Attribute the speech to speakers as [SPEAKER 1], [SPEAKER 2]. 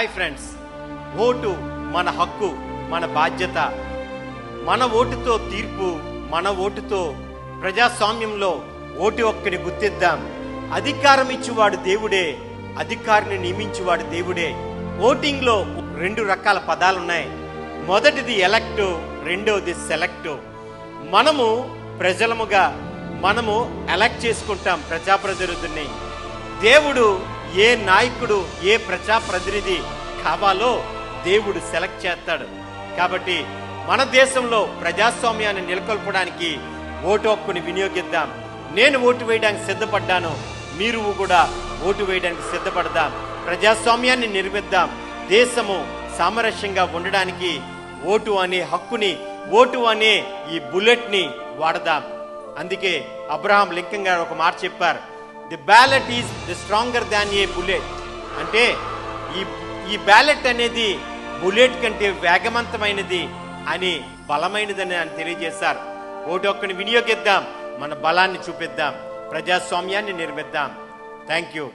[SPEAKER 1] Hi friends vote మన హక్కు మన బాధ్యత. మన ఓటుతో తీర్పు మన ఓటుతో ప్రజాస్వామ్యంలో ఓటు ఒక్కడి గుర్తిద్దాం. అధికారం ఇచ్చేవాడు దేవుడే అధికారిని నియమించేవాడు దేవుడే. ఓటింగ్లో రెండు రకాల పదాలు ఉన్నాయి మొదటిది ఎలక్ట్ రెండవది సెలెక్ట్. మనము ప్రజలముగా మనము ఎలక్ట్ చేసుకుంటాం ప్రజాప్రతినిధుల్ని. దేవుడు ఏ నాయకుడు ఏ ప్రజాప్రతినిధి కావాలో దేవుడు సెలెక్ట్ చేస్తాడు. కాబట్టి మన దేశంలో ప్రజాస్వామ్యాన్ని నెలకొల్పడానికి ఓటు హక్కుని వినియోగిద్దాం. నేను ఓటు వేయడానికి సిద్ధపడ్డాను మీరు కూడా ఓటు వేయడానికి సిద్ధపడదాం. ప్రజాస్వామ్యాన్ని నిర్మిద్దాం. దేశము సామరస్యంగా ఉండడానికి ఓటు అనే హక్కుని ఓటు అనే ఈ బుల్లెట్ని వాడదాం. అందుకే అబ్రహాం లింకన్ గారు ఒక మాట చెప్పారు. The ballot is the stronger than a bullet అంటే ఈ ఈ బ్యాలెట్ అనేది బుల్లెట్ కంటే వేగవంతమైనది అని బలమైనదని అని తెలియజేశారు. ఓటు ఒక్కని వినియోగిద్దాం మన బలాన్ని చూపిద్దాం ప్రజాస్వామ్యాన్ని నిర్మిద్దాం. Thank you